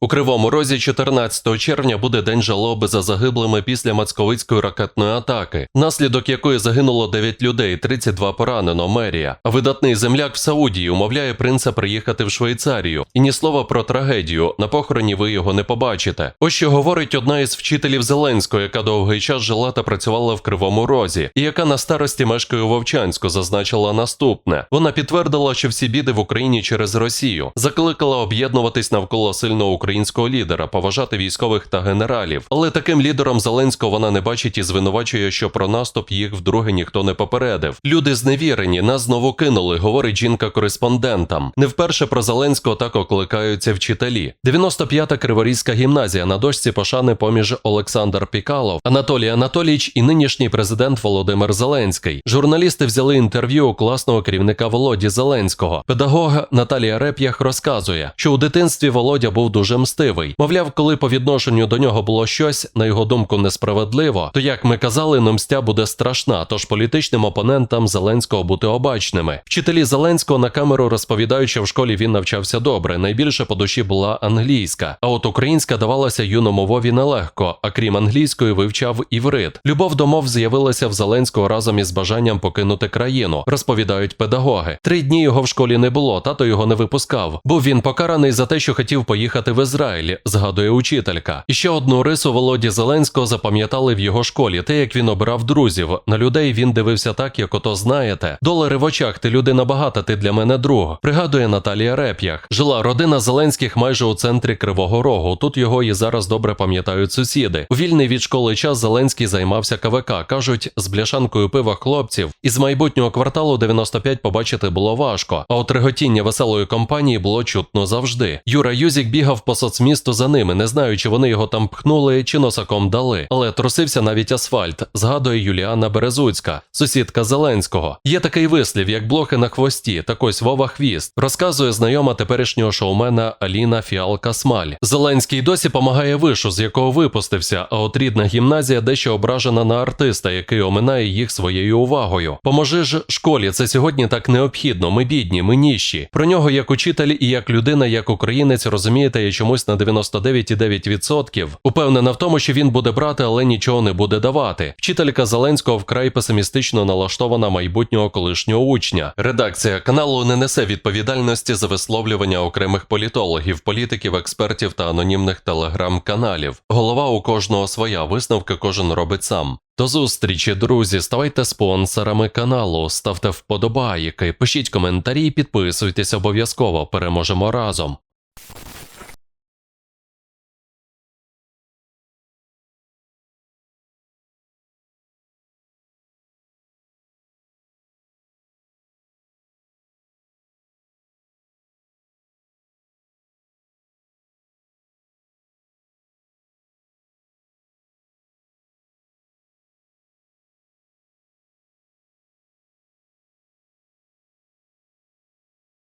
У Кривому Розі 14 червня буде день жалоби за загиблими після мацковицької ракетної атаки, внаслідок якої загинуло 9 людей, 32 поранено мерія. А видатний земляк в Саудії умовляє принца приїхати в Швейцарію. І ні слова про трагедію. На похороні ви його не побачите. Ось що говорить одна із вчителів Зеленського, яка довгий час жила та працювала в Кривому Розі, і яка на старості мешкає у Вовчанську, зазначила наступне. Вона підтвердила, що всі біди в Україні через Росію, закликала об'єднуватись навколо сильного українського лідера, поважати військових та генералів. Але таким лідером Зеленського вона не бачить і звинувачує, що про наступ їх вдруге ніхто не попередив. Люди зневірені, нас знову кинули, говорить жінка кореспондентам. Не вперше про Зеленського так окликаються вчителі. 95-та Криворізька гімназія на дошці пошани поміж Олександр Пікалов, Анатолій Анатолійович і нинішній президент Володимир Зеленський. Журналісти взяли інтерв'ю у класного керівника Володі Зеленського. Педагога Наталія Реп'ях розказує, що у дитинстві Володя був дуже мстивий. Мовляв, коли по відношенню до нього було щось, на його думку, несправедливо, то як ми казали, номстя буде страшна, тож політичним опонентам Зеленського бути обачними. Вчителі Зеленського на камеру розповідають, що в школі він навчався добре. Найбільше по душі була англійська, а от українська давалася юному Вові нелегко, а крім англійської, вивчав іврит. Любов до мов з'явилася в Зеленського разом із бажанням покинути країну, розповідають педагоги. Три дні його в школі не було, тато його не випускав. Був він покараний за те, що хотів поїхати в Ізраїль, згадує учителька. І ще одну рису Володі Зеленського запам'ятали в його школі, те, як він обирав друзів. На людей він дивився так, як ото знаєте. Долари в очах, ти людина багата, ти для мене друг. Пригадує Наталія Реп'ях. Жила родина Зеленських майже у центрі Кривого Рогу. Тут його і зараз добре пам'ятають сусіди. У вільний від школи час Зеленський займався КВК. кажуть, з бляшанкою пива хлопців. Із майбутнього кварталу 95 побачити було важко. А от реготіння веселої компанії було чутно завжди. Юра Юзік бігав по соцмісту за ними, не знаю, чи вони його там пхнули, чи носаком дали. Але трусився навіть асфальт, згадує Юліана Березуцька, сусідка Зеленського. Є такий вислів, як блохи на хвості, так ось Вова Хвіст, розказує знайома теперішнього шоумена Аліна Фіалка Смаль. Зеленський досі помагає вишу, з якого випустився, а от рідна гімназія дещо ображена на артиста, який оминає їх своєю увагою. Поможи ж школі, це сьогодні так необхідно. Ми бідні, ми ніщі. Про нього як учитель і як людина, як українець, розумієте, я чомусь на 99,9% упевнена в тому, що він буде брати, але нічого не буде давати. Вчителька Зеленського вкрай песимістично налаштована майбутнього колишнього учня. Редакція каналу не несе відповідальності за висловлювання окремих політологів, політиків, експертів та анонімних телеграм-каналів. Голова у кожного своя, висновки кожен робить сам. До зустрічі, друзі. Ставайте спонсорами каналу, ставте вподобайки, пишіть коментарі, підписуйтесь обов'язково. Переможемо разом.